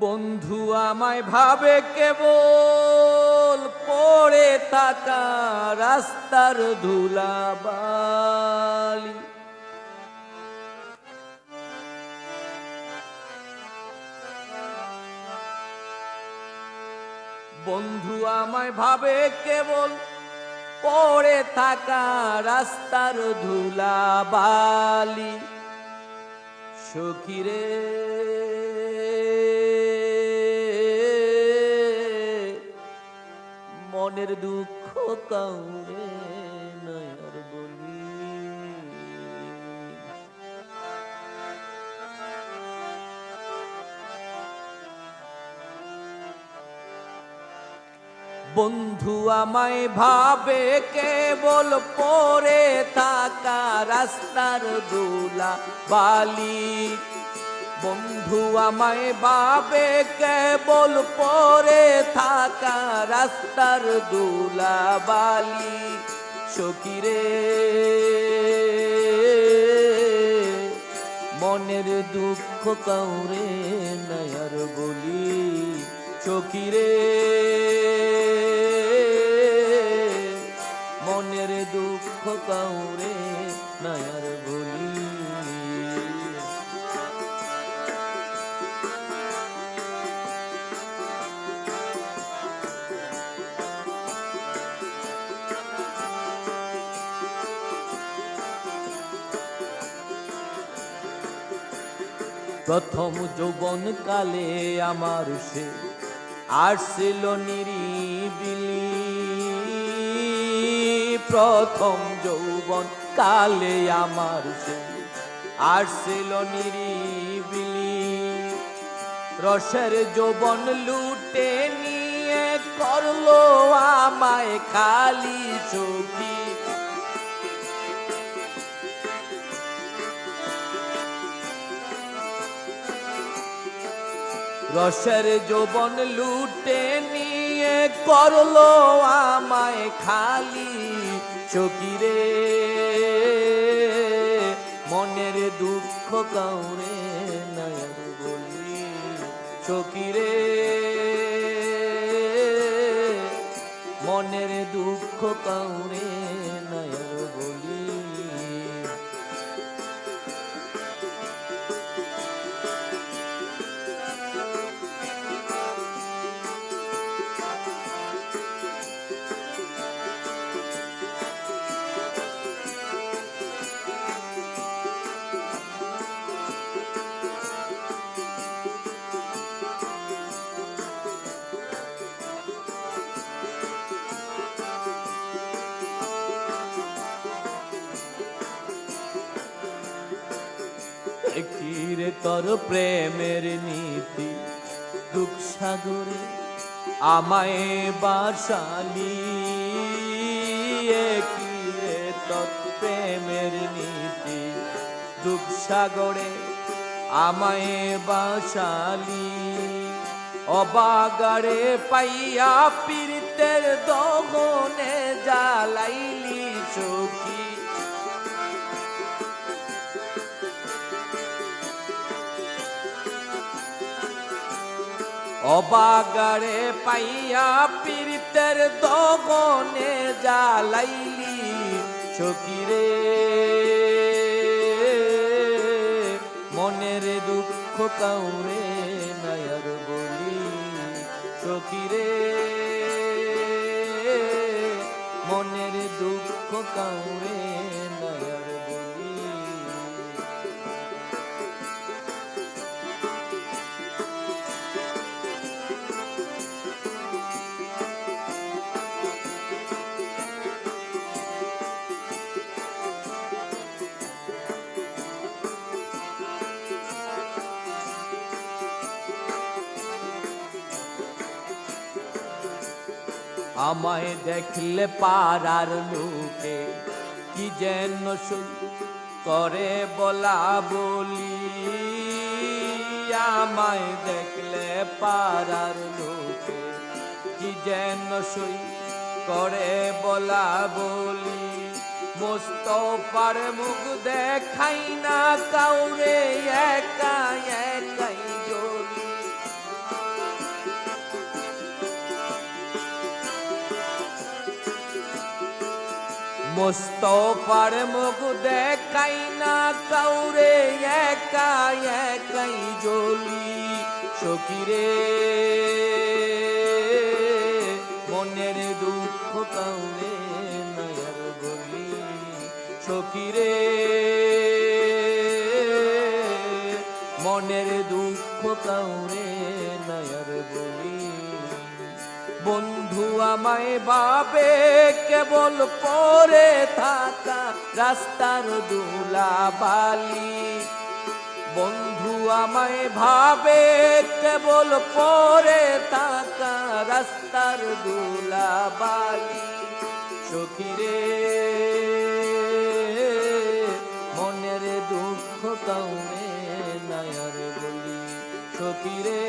বন্ধু আমায় ভাবে কেবল পড়ে থাকা রাস্তার ধুলাবালি। বন্ধু আমায় ভাবে কেবল পড়ে থাকা রাস্তার ধুলাবালি। সখিরে মনের দুঃখ কাউরে নয়ার বলি। বন্ধু আমায় ভাবে কেবল পরে থাকা রাস্তার দোলা বালি। বন্ধু আমায় ভাবে কেবল পরে থাকা রাস্তার দোলা বালি সকিরে মনের দুঃখ কাউরে নয়ার বলি চকিরে মনের দুঃখ কাউরে প্রথম যৌবন কালে আমার সে আসছিল নিরিবিলি। প্রথম যৌবন কালে আমার সে আসছিল নিরিবিলি। রসের যৌবন লুটে নিয়ে করল আমায় খালি চোখি। রসের যৌবন লুটে নিয়ে করল আমায় খালি চকিরে মনের দুঃখ কাউরে নয়ন বলি চকিরে মনের দুঃখ কাউরে কিরে তোর প্রেমের নীতি। দুঃখ সাগরে আমায় বাসালি। কিরে তোর প্রেমের নীতি। দুঃখ সাগরে আমায় বাসালি। অবাগারে পাইয়া পীড়িতের দহনে জ্বালাইলি চোখী অবাগারে পাইয়া পীড়িতের দগনে জ্বালাইলি চকিরে মনের দুঃখ কাউরে নয়র বলি চকিরে মনের দুঃখ কাউরে আমায় দেখলে পাড়ার লোকে কি যেন সই করে বলা বলি আমায় দেখলে পাড়ার লোকে কি যেন সই করে বলা বলি। মস্ত মোস্তফার মুখ দেখাই না কাউরে একা মোস্তফার মুখ দেখাই না কাউরে, একা একাই জ্বলি সকিরে মনের দুঃখ কাউরে নয়ার বলি সকিরে মনের দুঃখ কাউরে নয়ার বলি বন্ধু আমায় বাবে কেবল পরে থাকা রাস্তার দুলা বালি বন্ধু আমায় ভাবে, কেবল পরে থাকা রাস্তার দুলা বালি সখিরে, মনের দুঃখ কাউরে নায়ার বলি। সখিরে